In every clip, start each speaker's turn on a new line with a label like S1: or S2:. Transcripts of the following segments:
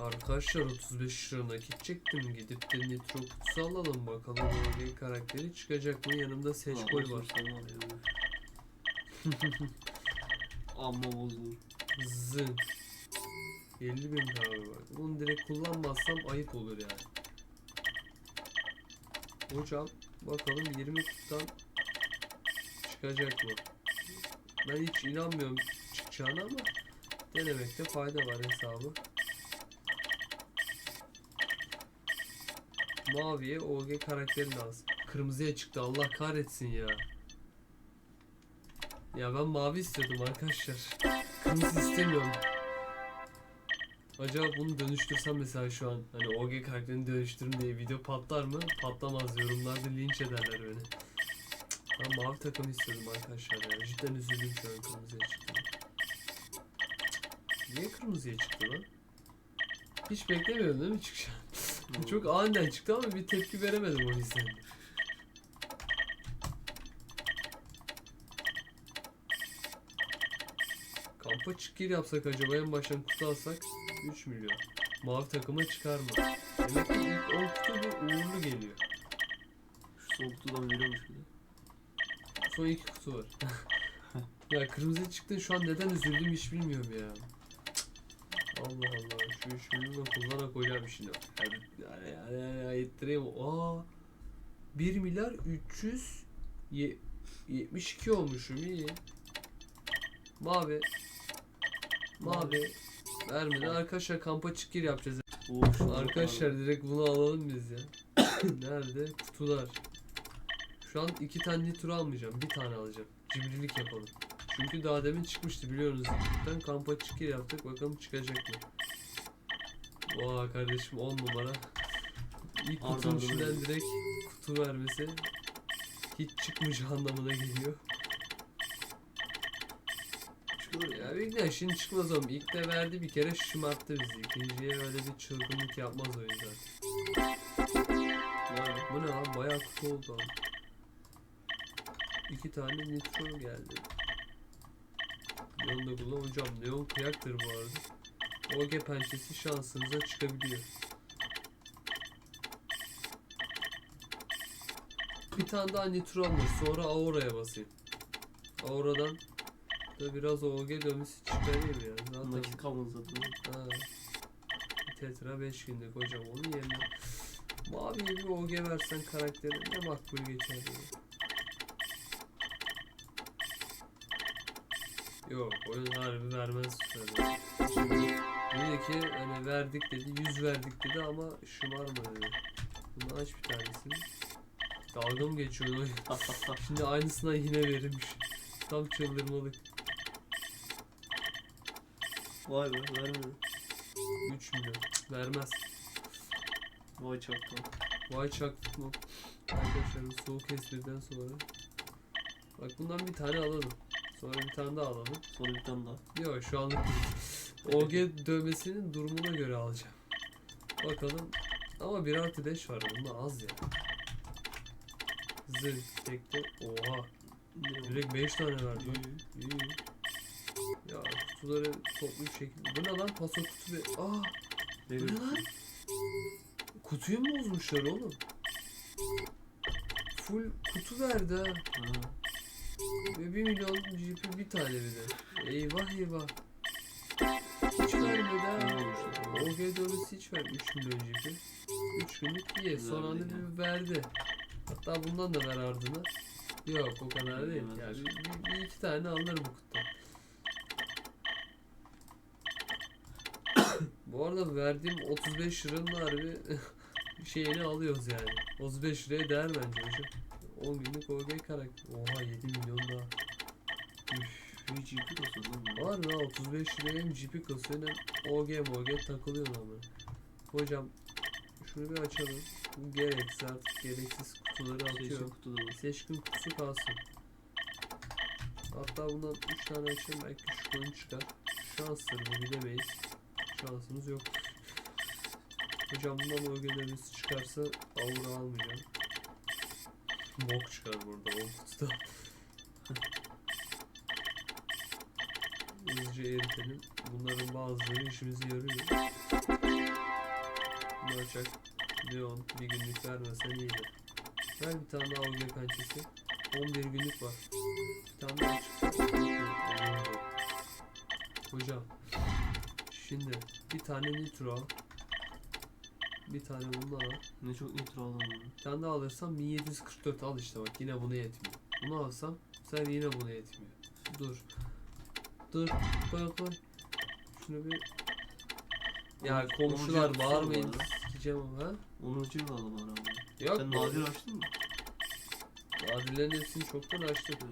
S1: Arkadaşlar 35 lira nakit çektim. Gidip de nitro kutusu alalım bakalım. Öyle karakteri çıkacak mı? Yanımda seçkol var.
S2: Amma bozulur.
S1: Zın. 50 bin kahve var. Bunu direkt kullanmazsam ayıp olur yani. Hocam bakalım 20 kutudan çıkacak mı? Ben hiç inanmıyorum çıkacağına ama denemekte fayda var hesabı. Maviye OG karakteri lazım. Kırmızıya çıktı Allah kahretsin ya. Ya ben mavi istiyordum arkadaşlar. Kırmızı istemiyorum. Acaba bunu dönüştürsem mesela şu an hani OG karakterini dönüştürün diye video patlar mı? Patlamaz yorumlarda linç ederler beni. Ben mavi takım istiyordum arkadaşlar ya. Cidden üzüldüm şu an kırmızıya çıktı. Niye kırmızıya çıktı lan? Hiç beklemiyordum değil mi çıkacağını? Çok aniden çıktı ama bir tepki veremedim o yüzden. Kampa çıkır yapsak acaba en baştan kutu alsak 3 milyon. Mavi takıma çıkar mı? Demek ki ilk 10 kutu bir uğurlu geliyor.
S2: Şu son kutudan veriyormuş bir de.
S1: Son iki kutu var. ya kırmızı çıktı şu an neden üzüldüm hiç bilmiyorum ya. Allah Allah şu 3 milyonu da kullana koyacağım şimdi. Yani, yani, yani, ayettireyim. Aa 1 milyar 300 ye- 72 olmuşum iyi. Mavi. Mavi. Vermeden arkadaşlar kampa çıkır yapacağız.
S2: Şu
S1: Arkadaşlar direkt bunu alalım biz ya. Nerede? Kutular. Şu an iki tane nitro almayacağım. Bir tane alacağım. Cimrilik yapalım. Çünkü daha demin çıkmıştı biliyorsunuz. YouTube'dan kampa çıkır yaptık. Bakalım çıkacak mı? Vay kardeşim 10 numara. İlk kutunun içinden direkt kutu vermesi hiç çıkmayacağı anlamına geliyor.
S2: çıkıyor ya.
S1: Ya bilmiyorum şimdi çıkmaz oğlum. İlk de verdi bir kere şımarttı bizi. İkinciye öyle bir çılgınlık yapmaz zaten.
S2: Vay be.
S1: Bu ne lan? Bayağı kutu oldu abi. İki tane nitro geldi. Neon da kullan hocam. Neon kıyaktır bu arada. OG pençesi şansınıza çıkabiliyor. Bir tane daha nitro almış. Sonra Aura'ya basayım. Aura'dan da biraz OG dönmesi çıkarayım ya. Zaten
S2: Nakit kalmadı zaten.
S1: Ha. Tetra 5 günlük hocam onun yerine mavi bir OG versen karakterine makbul geçer ya. Yok oyun harbi vermez söyle. Dedi ki hani verdik dedi 100 verdik dedi ama şımarma dedi. Bunu aç bir tanesini. Dalga mı geçiyor oyun? Şimdi aynısından yine verilmiş. Tam çıldırmalık.
S2: Vay be vermedi.
S1: 3 milyon. Vermez.
S2: Vay çakta.
S1: Vay çaktık mı? Arkadaşlar bu soğuk espriden sonra. Bak bundan bir tane alalım. Sonra bir tane daha alalım.
S2: Sonra bir tane daha.
S1: Yok şu anlık değil. OG dövmesinin durumuna göre alacağım. Bakalım. Ama 1 artı 5 var. Bunda az ya. Zırh tekte. Oha. Direkt 5 tane verdi.
S2: İyi.
S1: İyi. Ya kutuları toplu bir şekilde. Bu ne lan? Paso kutu ve... Aa! Bu ne lan? Kutuyu mu bozmuşlar oğlum? Full kutu verdi ha.
S2: Ha.
S1: Ve 1 milyon GP bir tane bir de. Eyvah eyvah. Hiç vermedi ha. OG dövmesi hiç ver 3 milyon GP. 3 günlük diye son anda bir verdi. Hatta bundan da ver ardına. Yok o kadar değil. Yani bir, bir, bir iki tane alır bu kutudan. bu arada verdiğim 35 liranın harbi şeyini alıyoruz yani. 35 liraya değer bence hocam. 10 günlük OG karakter. Oha 7 milyon daha. Üf.
S2: Hiç iyi olsun lan.
S1: Var mı 35 liraya hem GP kasıyor hem OG MOG takılıyor ama. Hocam şunu bir açalım. Gereksiz artık gereksiz kutuları
S2: Seçim
S1: atıyor.
S2: kutu da var.
S1: Seçkin kutusu kalsın. Hatta bundan 3 tane açayım belki şu konu çıkar. Şanstır bu bilemeyiz. Şansımız yok. Hocam bundan demesi çıkarsa aura almayacağım. Bok çıkar burada o kutuda. Hızlıca eritelim. Bunların bazıları işimize yarıyor. Şunu açak. Leon bir günlük vermesen iyiydi. Ver bir tane daha OG pençesi. 11 günlük var. Bir tane daha çıktı. Oo. Hocam. Şimdi bir tane nitro. Bir tane bundan al.
S2: Ne çok nitro aldım.
S1: Bir tane daha alırsam 1744 al işte bak yine buna yetmiyor. Bunu alsam sen yine buna yetmiyor. Dur. Dur. Koy koy. Şunu bir... Ya
S2: Onu-
S1: komşular
S2: onu
S1: bağırmayın.
S2: yapsana
S1: Sikeceğim ama ha.
S2: 10. yıl aldım abi.
S1: Yok.
S2: Sen nadir açtın mı?
S1: Nadirlerin hepsini çoktan açtık.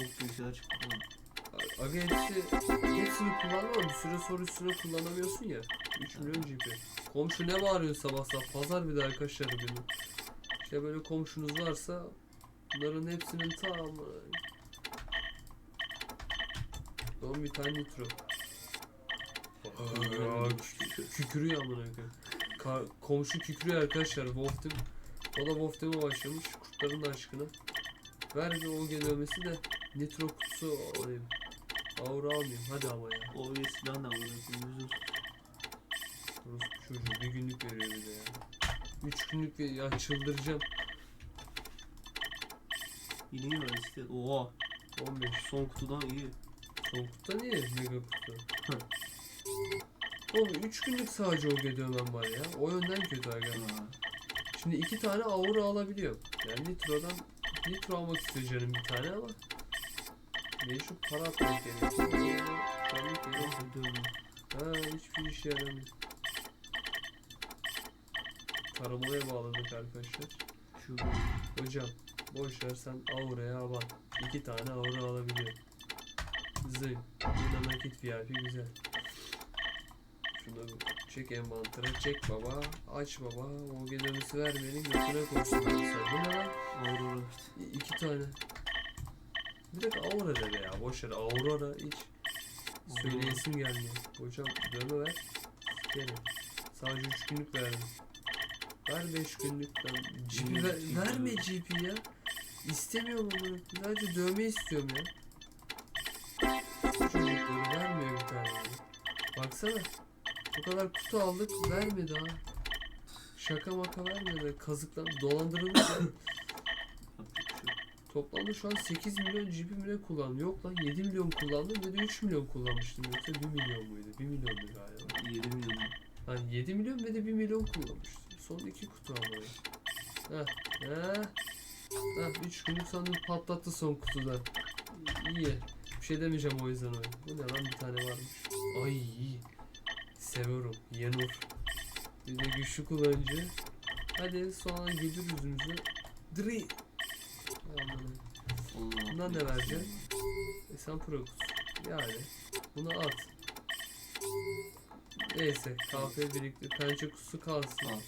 S2: Bok gibi şeyler çıktı.
S1: Aga hepsi, hepsini kullanma bir süre sonra üstüne kullanamıyorsun ya. 3 milyon GP. Komşu ne bağırıyor sabah sabah? Pazar bir de arkadaşlar benim. İşte böyle komşunuz varsa bunların hepsinin tamamı. Don bir tane nitro. Aa, kükürüyor amına koyayım. Komşu kükürüyor arkadaşlar. Wolf'tim. O da Wolf'tim'e başlamış. Kurtların aşkına. Ver bir OG dövmesi de nitro kutusu alayım. Aura almayayım hadi ama ya.
S2: O ve silah ne var? Yüzün
S1: Orası çocuğu bir günlük veriyor bir de ya. Üç günlük ver ya çıldıracağım.
S2: Yine iyi var işte. Oha.
S1: 15.
S2: Son kutudan iyi.
S1: Son kutuda niye mega kutu? Oğlum 3 günlük sadece OG dövmem var ya. O yönden kötü aga. Şimdi iki tane aura alabiliyorum. Yani Nitro'dan Nitro almak istiyor canım bir tane ama Mecbur para atmak gerekiyor. Ha hiçbir işe yaramıyor. Taramaya bağladık arkadaşlar.
S2: Şu
S1: Hocam boş ver sen Aura'ya bak. İki tane Aura alabiliyor. Zing. Burada nakit VIP güzel. Şunu çek envantere çek baba. Aç baba. O gecemisi vermeyenin götüne koysun abi sen. Bu ne lan?
S2: Aurora
S1: İki tane. Direkt Aura de ya. Boş ver Aurora hiç söyleyesim gelmiyor. Hocam dövme ver. Sikerim. Sadece 3 günlük verdim. Ver 5 günlük. Ben GP ver, verme
S2: ver.
S1: GP ya. İstemiyorum bunu. Sadece dövme istiyorum ya. Çocukları vermiyor bir tane. Baksana. Bu kadar kutu aldık. Vermedi ha. Şaka maka vermedi. Kazıklan dolandırılmış. ya.
S2: Yapacak bir şey yok.
S1: Toplamda şu an 8 milyon GB mi ne kullandım? Yok lan 7 milyon kullandım ve de 3 milyon kullanmıştım. Yoksa 1 milyon muydu? 1 milyondu galiba.
S2: 7 milyon.
S1: Hani 7 milyon ve de 1 milyon kullanmıştım. Son 2 kutu ama. Heh. Heh. Heh 3 günlük sandım patlattı son kutuda. İyi. Bir şey demeyeceğim o yüzden oyun. Bu ne lan bir tane varmış. Ay. Seviyorum. Yenur. Bir de güçlü kullanıcı. Hadi sonra güldür yüzümüzü. Dri.
S2: Allah.
S1: Bundan ne vereceksin? E sen Prox. Yani bunu at. Neyse kahve birikti. Pençe kutusu kalsın.
S2: Al.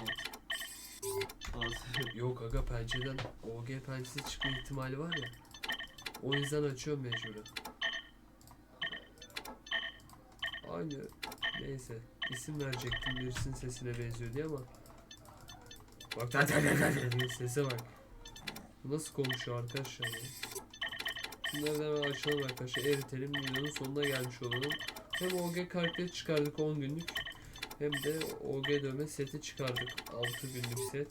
S2: Al. Al.
S1: Yok aga pençeden OG pençesi çıkma ihtimali var ya. O yüzden açıyorum mecburen. Aynı neyse isim verecektim birisinin sesine benziyor diye ama Bak sese bak. Nasıl konuşuyor arkadaşlar ya? Bunları da hemen açalım arkadaşlar. Eritelim. Videonun sonuna gelmiş olalım. Hem OG karakteri çıkardık 10 günlük. Hem de OG dövme seti çıkardık. 6 günlük set.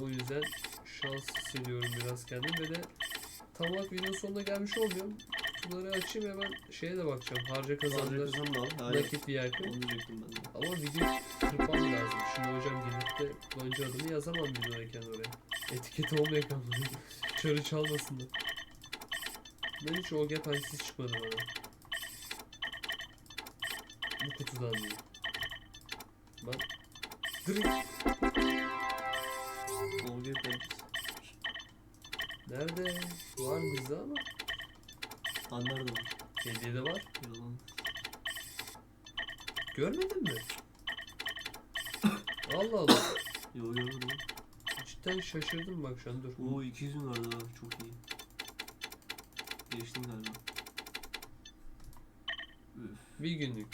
S1: O yüzden şans hissediyorum biraz kendim ve de tam olarak videonun sonuna gelmiş olmuyorum. Kutuları açayım hemen şeye de bakacağım. Harca.
S2: Kazandı.
S1: Nakit VIP.
S2: Onu diyecektim ben de.
S1: Ama video kırpmam lazım. Şimdi hocam gidip de kullanıcı adını yazamam videodayken oraya. Etiket olmayak ama. Çarı çalmasınlar. Ben hiç OG pençesi çıkmadı bana. Bu kutudan değil. Bak. Direkt.
S2: Olga pençesi.
S1: Nerede? Var bizde ama.
S2: Anlar da var.
S1: Hediyede var.
S2: Yalan.
S1: Görmedin mi? Allah Allah.
S2: Yo görmedim.
S1: Cidden şaşırdım bak şu an dur.
S2: Oo 200 gün vardı ha. Çok iyi. Geçtim galiba. Üf.
S1: Bir günlük.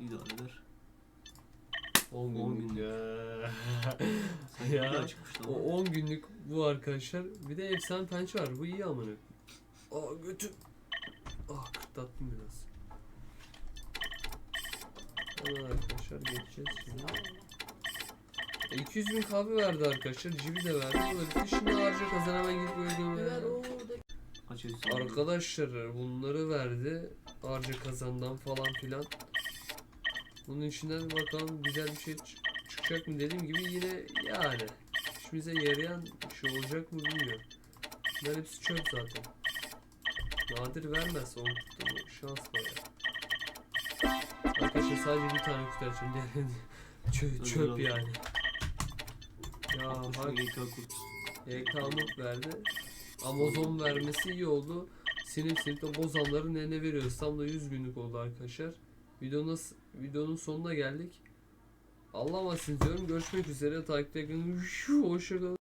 S2: İdare eder.
S1: 10
S2: On
S1: günlük.
S2: günlük.
S1: Ya.
S2: Sanki
S1: Ya,
S2: çıkmıştı
S1: O
S2: ama.
S1: 10 günlük bu arkadaşlar. Bir de efsane pençe var. Bu iyi amına. Aa götüm. Ah kırtlattım biraz. Hemen arkadaşlar geçeceğiz şimdi. E, 200 bin kahve verdi arkadaşlar. Cibi de verdi. Bu da bitti. Şimdi harca kazan hemen gidip
S2: edilsin?
S1: Arkadaşlar bunları verdi. Harca kazandan falan filan. Bunun içinden bakalım güzel bir şey çı- çıkacak mı dediğim gibi yine yani işimize yarayan bir şey olacak mı bilmiyorum. Bunların hepsi çöp zaten. Nadir vermez on kutu bu şans bayağı. Arkadaşlar sadece bir tane kutu diğerlerini çöp, çöp yani. Ya
S2: 60
S1: bak
S2: YK kurt.
S1: YK'lık verdi. Amazon vermesi iyi oldu. Sinip sinip de bozanların eline veriyoruz. Tam da 100 günlük oldu arkadaşlar. Videonun, videonun sonuna geldik. Allah'a emanet diyorum. Görüşmek üzere. Takipte kalın. Hoşçakalın.